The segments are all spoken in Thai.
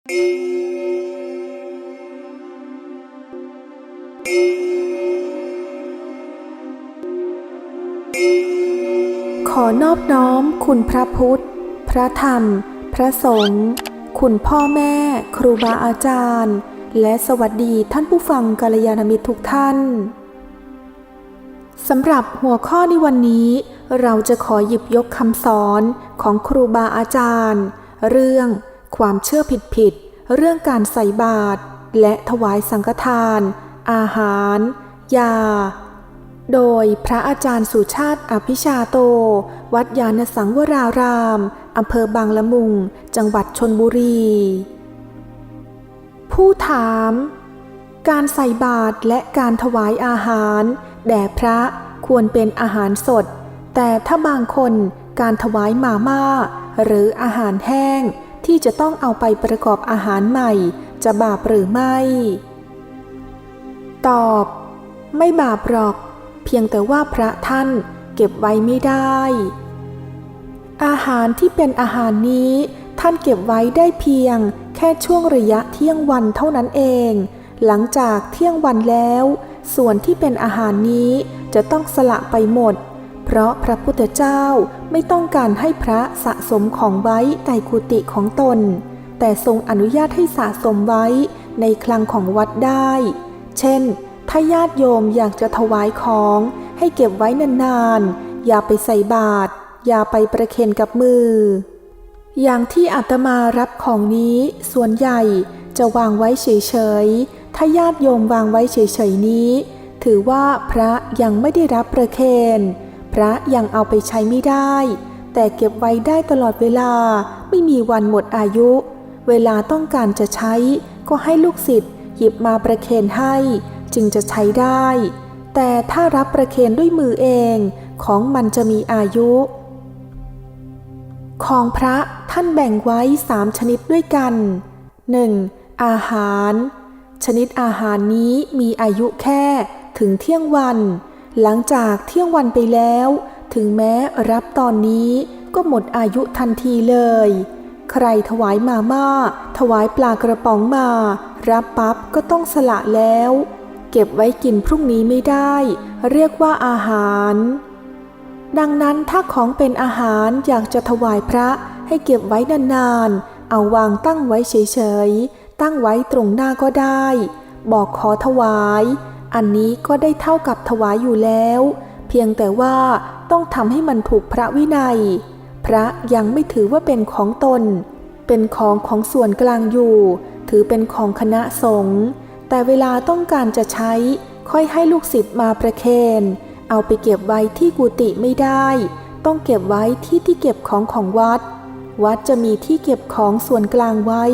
ขอนอบน้อมคุณพระพุทธ พระธรรม พระสงฆ์ คุณพ่อแม่ ครูบาอาจารย์ และสวัสดีท่านผู้ฟังกัลยาณมิตรทุกท่าน สำหรับหัวข้อในวันนี้ เราจะขอหยิบยกคำสอนของครูบาอาจารย์ เรื่อง ความเชื่อผิดๆ เรื่องการใส่บาตรและถวายสังฆทาน อาหาร ยา โดยพระอาจารย์สุชาติอภิชาโต วัดยานสังวรารามอำเภอบางละมุง จังหวัดชนบุรี ผู้ถาม การใส่บาตรและการถวายอาหาร แด่พระควรเป็นอาหารสด แต่ถ้าบางคนการถวายมาม่า หรืออาหารแห้ง ที่จะต้องเอาไปประกอบอาหารใหม่ จะบาปหรือไม่ ตอบ ไม่บาปหรอก เพียงแต่ว่าพระท่านเก็บไว้ไม่ได้ อาหารที่เป็นอาหารนี้ท่านเก็บไว้ได้เพียง แค่ช่วงระยะเที่ยงวันเท่านั้นเอง หลังจากเที่ยงวันแล้ว ส่วนที่เป็นอาหารนี้จะต้องสละไปหมด เพราะพระพุทธเจ้าไม่ต้องการให้พระสะสมของไว้ในกุฏิของตน แต่ทรงอนุญาตให้สะสมไว้ในคลังของวัดได้ เช่น ถ้าญาติโยมอยากจะถวายของให้เก็บไว้นานๆ อย่าไปใส่บาตร อย่าไปประเคนกับมือ อย่างที่อาตมารับของนี้ส่วนใหญ่จะวางไว้เฉยๆ ถ้าญาติโยมวางไว้เฉยๆนี้ ถือว่าพระยังไม่ได้รับประเคน พระยังเอาไปใช้ไม่ได้ แต่เก็บไว้ได้ตลอดเวลาไม่มีวันหมดอายุ เวลาต้องการจะใช้ก็ให้ลูกศิษย์หยิบมาประเคนให้ จึงจะใช้ได้ แต่ถ้ารับประเคนด้วยมือเองของมันจะมีอายุ ของพระท่านแบ่งไว้สามชนิดด้วยกัน 1. อาหาร ชนิดอาหารนี้มีอายุแค่ถึงเที่ยงวัน หลังจากเที่ยงวันไปแล้ว ถึงแม้รับตอนนี้ก็หมดอายุทันทีเลย ใครถวายมาม่า ถวายปลากระป๋องมา รับปั๊บก็ต้องสละแล้ว เก็บไว้กินพรุ่งนี้ไม่ได้ เรียกว่าอาหาร ดังนั้นถ้าของเป็นอาหารอยากจะถวายพระให้เก็บไว้นานๆ เอาวางตั้งไว้เฉยๆ ตั้งไว้ตรงหน้าก็ได้ บอกขอถวาย อันนี้ก็ได้เท่ากับถวายอยู่แล้ว เพียงแต่ว่าต้องทำให้มันถูกพระวินัย พระยังไม่ถือว่าเป็นของตน เป็นของของส่วนกลางอยู่ ถือเป็นของคณะสงฆ์แต่เวลาต้องการจะใช้ค่อยให้ลูกศิษย์มาประเคนเอาไปเก็บไว้ที่กุฏิไม่ได้ ต้องเก็บไว้ที่ที่เก็บของของวัด วัดจะมีที่เก็บของส่วนกลางไว้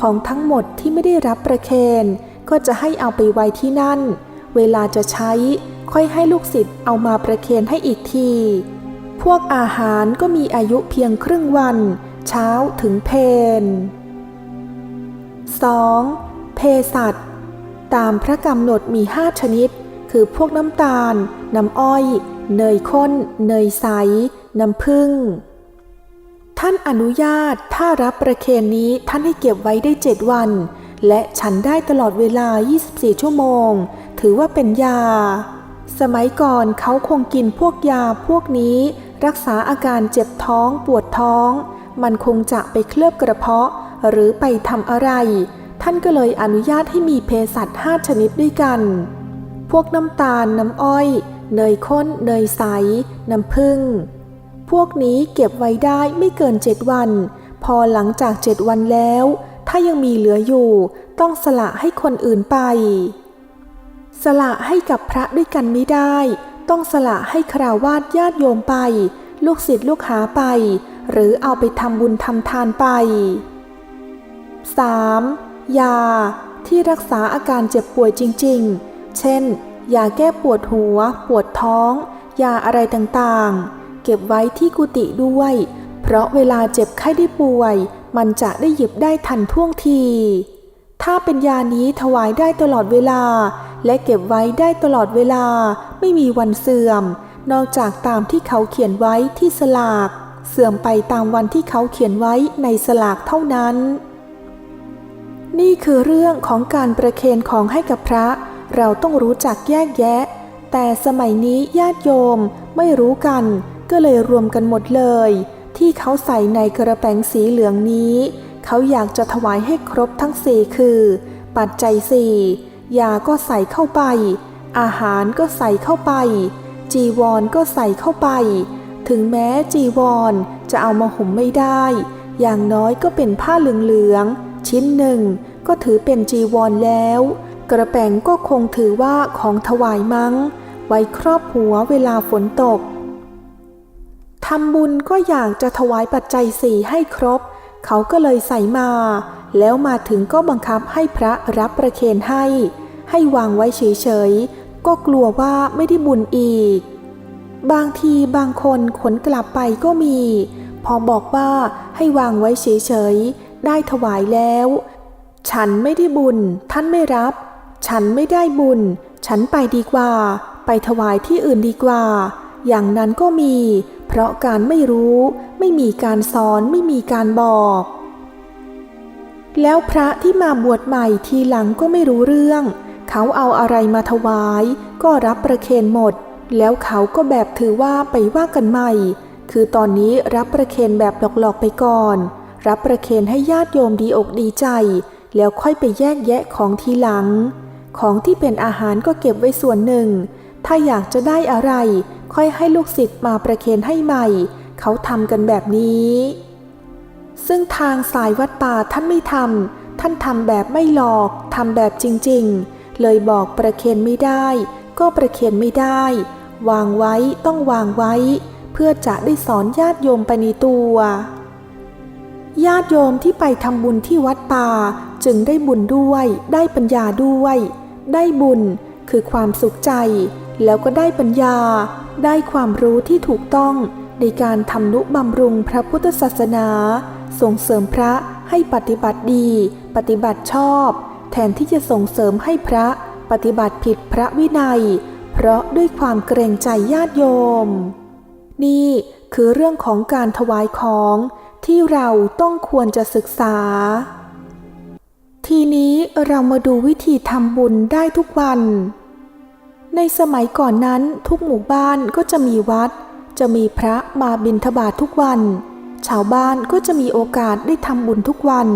ของทั้งหมดที่ไม่ได้รับประเคน ก็จะให้เอาไปไว้ที่นั่น เวลาจะใช้ค่อยให้ลูกศิษย์เอามาประเคนให้อีกที พวกอาหารก็มีอายุเพียงครึ่งวัน เช้าถึงเพน 2. เภสัชตามพระกำหนดมีห้าชนิด คือพวกน้ำตาล น้ำอ้อย เนยข้น เนยใส น้ำผึ้ง ท่านอนุญาตถ้ารับประเคนนี้ท่านให้เก็บไว้ได้เจ็ดวัน และฉันได้ตลอดเวลา 24 ชั่วโมง ถือว่าเป็นยา สมัยก่อนเขาคงกินพวกยาพวกนี้ รักษาอาการเจ็บท้องปวดท้อง มันคงจะไปเคลือบกระเพาะ หรือไปทำอะไร ท่านก็เลยอนุญาตให้มีเภสัชห้าชนิดด้วยกัน พวกน้ำตาลน้ำอ้อย เนยข้น เนยใส น้ำผึ้ง พวกนี้เก็บไว้ได้ไม่เกินเจ็ดวัน พอหลังจากเจ็ดวันแล้ว ถ้ายังมีเหลืออยู่ ต้องสละให้คนอื่นไป สละให้กับพระด้วยกันไม่ได้ ต้องสละให้คราวาสญาติโยมไป ลูกศิษย์ลูกหาไป หรือเอาไปทำบุญทำทานไป 3. ยา ที่รักษาอาการเจ็บป่วยจริง ๆ เช่น ยาแก้ปวดหัว ปวดท้อง ยาอะไรต่างๆ เก็บไว้ที่กุฏิด้วย เพราะเวลาเจ็บไข้ได้ป่วย มันจะได้หยิบได้ทันท่วงที ถ้าเป็นยานี้ถวายได้ตลอดเวลา และเก็บไว้ได้ตลอดเวลา ไม่มีวันเสื่อม นอกจากตามที่เขาเขียนไว้ที่สลาก เสื่อมไปตามวันที่เขาเขียนไว้ในสลากเท่านั้น นี่คือเรื่องของการประเคนของให้กับพระ เราต้องรู้จักแยกแยะ แต่สมัยนี้ญาติโยมไม่รู้กัน ก็เลยรวมกันหมดเลย ที่เขาใส่ในกระแปงสีเหลืองนี้ เขาอยากจะถวายให้ครบทั้งสี่คือ ปัจจัยสี่ยาก็ใส่เข้าไป อาหารก็ใส่เข้าไป จีวรก็ใส่เข้าไป ถึงแม้จีวรจะเอามาห่มไม่ได้ อย่างน้อยก็เป็นผ้าเหลืองๆชิ้นหนึ่งก็ถือเป็นจีวรแล้ว กระแปงก็คงถือว่าของถวายมั้ง ไว้ครอบหัวเวลาฝนตกำบุญก็อยากจะถวายปัจจัยสี่ให้ครบ เขาก็เลยใส่มา แล้วมาถึงก็บังคับให้พระรับประเคนให้ ให้วางไว้เฉยๆ ก็กลัวว่าไม่ได้บุญอีก บางทีบางคนขนกลับไปก็มี พอบอกว่าให้วางไว้เฉยๆ ได้ถวายแล้ว ฉันไม่ได้บุญ ท่านไม่รับ ฉันไม่ได้บุญ ฉันไปดีกว่า ไปถวายที่อื่นดีกว่า อย่างนั้นก็มี เพราะการไม่รู้ไม่มีการสอนไม่มีการบอก แล้วพระที่มาบวชใหม่ทีหลังก็ไม่รู้เรื่อง เขาเอาอะไรมาถวาย ก็รับประเคนหมด แล้วเขาก็แบบถือว่าไปว่ากันใหม่ คือตอนนี้รับประเคนแบบหลอกๆไปก่อน รับประเคนให้ญาติโยมดีอกดีใจ แล้วค่อยไปแยกแยะของทีหลัง ของที่เป็นอาหารก็เก็บไว้ส่วนหนึ่ง ถ้าอยากจะได้อะไร ค่อยให้ลูกศิษย์มาประเคนให้ใหม่ เขาทำกันแบบนี้ ซึ่งทางสายวัดป่าท่านไม่ทำท่านทำแบบไม่หลอกทำแบบจริงๆ เลยบอกประเคนไม่ได้ ก็ประเคนไม่ได้ วางไว้ต้องวางไว้ เพื่อจะได้สอนญาติโยมไปในตัวญาติโยมที่ไปทำบุญที่วัดป่าจึงได้บุญด้วย ได้ปัญญาด้วย ได้บุญคือความสุขใจ แล้วก็ได้ปัญญา ได้ความรู้ที่ถูกต้องในการทำนุบำรุงพระพุทธศาสนา ส่งเสริมพระให้ปฏิบัติดี ปฏิบัติชอบ แทนที่จะส่งเสริมให้พระปฏิบัติผิดพระวินัย เพราะด้วยความเกรงใจญาติโยม นี่คือเรื่องของการถวายของที่เราต้องควรจะศึกษา ทีนี้เรามาดูวิธีทำบุญได้ทุกวัน ในสมัยก่อนนั้นทุกหมู่บ้านก็จะมีวัด จะมีพระมาบิณฑบาตททุกวัน ชาวบ้านก็จะมีโอกาสได้ทำบุญทุกวัน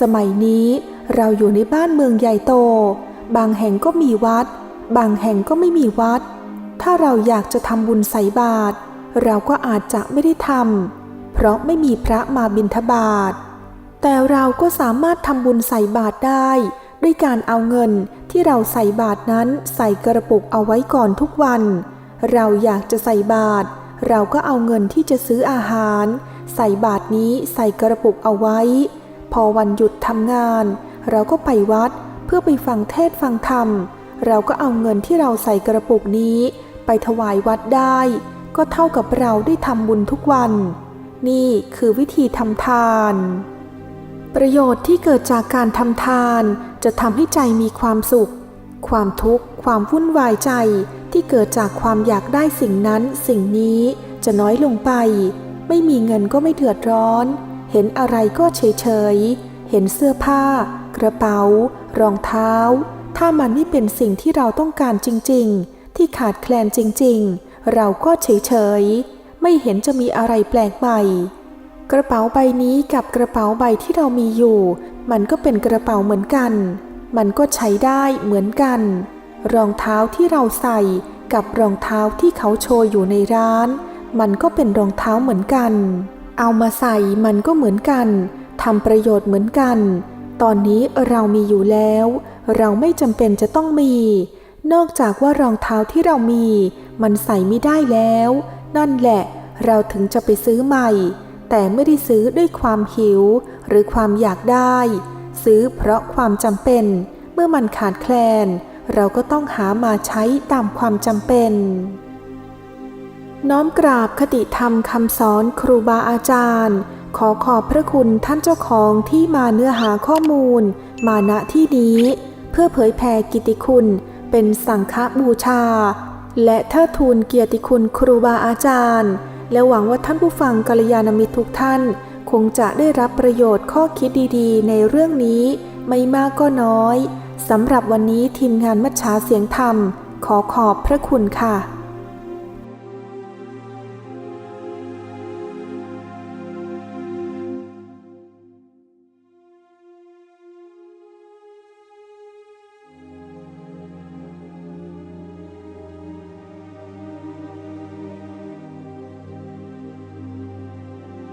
สมัยนี้เราอยู่ในบ้านเมืองใหญ่โต บางแห่งก็มีวัด บางแห่งก็ไม่มีวัด ถ้าเราอยากจะทำบุญใส่บาตรเราก็อาจจะไม่ได้ทำเพราะไม่มีพระมาบิณฑบาตแต่เราก็สามารถทำบุญใส่บาตรได้ ด้วยการเอาเงินที่เราใส่บาตรนั้นใส่กระปุกเอาไว้ก่อนทุกวัน เราอยากจะใส่บาตรเราก็เอาเงินที่จะซื้ออาหาร ใส่บาตรนี้ใส่กระปุกเอาไว้ พอวันหยุดทำงาน เราก็ไปวัดเพื่อไปฟังเทศฟังธรรม เราก็เอาเงินที่เราใส่กระปุกนี้ ไปถวายวัดได้ ก็เท่ากับเราได้ทำบุญทุกวัน นี่คือวิธีทำทาน ประโยชน์ที่เกิดจากการทำทานจะทำให้ใจมีความสุข ความทุกข์ ความวุ่นวายใจที่เกิดจากความอยากได้สิ่งนั้นสิ่งนี้จะน้อยลงไป ไม่มีเงินก็ไม่เดือดร้อน เห็นอะไรก็เฉยเฉยเห็นเสื้อผ้า กระเป๋า รองเท้า ถ้ามันไม่เป็นสิ่งที่เราต้องการจริง ๆ ที่ขาดแคลนจริง ๆ เราก็เฉยเฉยไม่เห็นจะมีอะไรแปลกใหม่ กระเป๋าใบนี้กับกระเป๋าใบที่เรามีอยู่ มันก็เป็นกระเป๋าเหมือนกัน มันก็ใช้ได้เหมือนกัน รองเท้าที่เราใส่กับรองเท้าที่เขาโชว์อยู่ในร้าน มันก็เป็นรองเท้าเหมือนกัน เอามาใส่มันก็เหมือนกันทำประโยชน์เหมือนกัน ตอนนี้เรามีอยู่แล้ว เราไม่จำเป็นจะต้องมี นอกจากว่ารองเท้าที่เรามี มันใส่ไม่ได้แล้ว นั่นแหละ เราถึงจะไปซื้อใหม่ แต่ไม่ได้ซื้อด้วยความหิว หรือความอยากได้ ซื้อเพราะความจำเป็น เมื่อมันขาดแคลน เราก็ต้องหามาใช้ตามความจำเป็น น้อมกราบคติธรรมคำสอนครูบาอาจารย์ ขอขอบพระคุณท่านเจ้าของที่มาเนื้อหาข้อมูล มาณที่นี้ เพื่อเผยแผ่กิติคุณ เป็นสังฆบูชา และเทิดทูนเกียรติคุณครูบาอาจารย์ และหวังว่าท่านผู้ฟังกัลยาณมิตรทุกท่าน คงจะได้รับประโยชน์ข้อคิดดีๆ ในเรื่องนี้ ไม่มากก็น้อยสำหรับวันนี้ทีมงานมัชชาเสียงธรรม ขอขอบพระคุณค่ะ